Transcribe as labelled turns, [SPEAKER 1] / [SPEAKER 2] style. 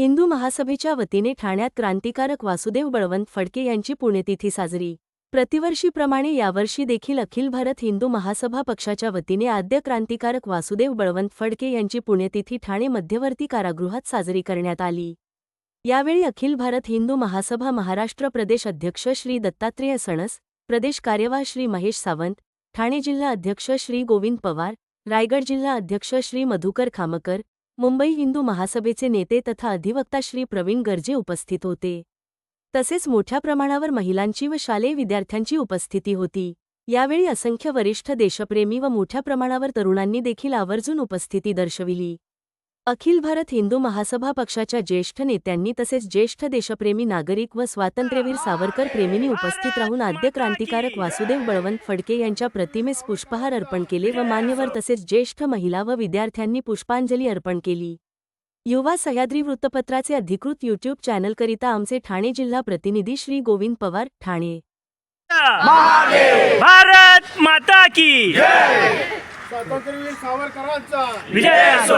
[SPEAKER 1] हिंदू महासभेच्या वतीने ठाण्यात क्रांतिकारक वासुदेव बळवंत फडके यांची पुण्यतिथी साजरी. प्रतिवर्षीप्रमाणे यावर्षी देखील अखिल भारत हिंदू महासभा पक्षाच्या वतीने आद्य क्रांतिकारक वासुदेव बळवंत फडके यांची पुण्यतिथी ठाणे मध्यवर्ती कारागृहात साजरी करण्यात आली. यावेळी अखिल भारत हिंदू महासभा महाराष्ट्र प्रदेश अध्यक्ष श्री दत्तात्रेय सणस प्रदेश कार्यवाह श्री महेश सावंत ठाणे जिल्हा अध्यक्ष श्री गोविंद पवार रायगड जिल्हा अध्यक्ष श्री मधुकर खामकर मुंबई हिंदू महासभेचे नेते तथा अधिवक्ता श्री प्रवीण गर्जे उपस्थित होते. तसेच मोठ्या प्रमाणावर महिलांची व शालेय विद्यार्थ्यांची उपस्थिती होती. यावेळी असंख्य वरिष्ठ देशप्रेमी व मोठ्या प्रमाणावर तरुणांनी देखील आवर्जून उपस्थिती दर्शविली. अखिल भारत हिंदू महासभा पक्षाच्या ज्येष्ठ नेत्यांनी तसेच ज्येष्ठ देशप्रेमी नागरिक व स्वातंत्र्यवीर सावरकर प्रेमींनी उपस्थित राहून आद्य क्रांतिकारक वासुदेव बळवंत फडके यांच्या प्रतिमेस पुष्पहार अर्पण केले व मान्यवर तसेच ज्येष्ठ महिला व विद्यार्थ्यांनी पुष्पांजली अर्पण केली. युवा सह्याद्री वृत्तपत्राचे अधिकृत युट्यूब चॅनलकरिता आमचे ठाणे जिल्हा प्रतिनिधी श्री गोविंद पवार ठाणे.
[SPEAKER 2] भारत माता की
[SPEAKER 3] स्वातंत्र्यवीर सावरकरांचा!
[SPEAKER 2] विजय! असो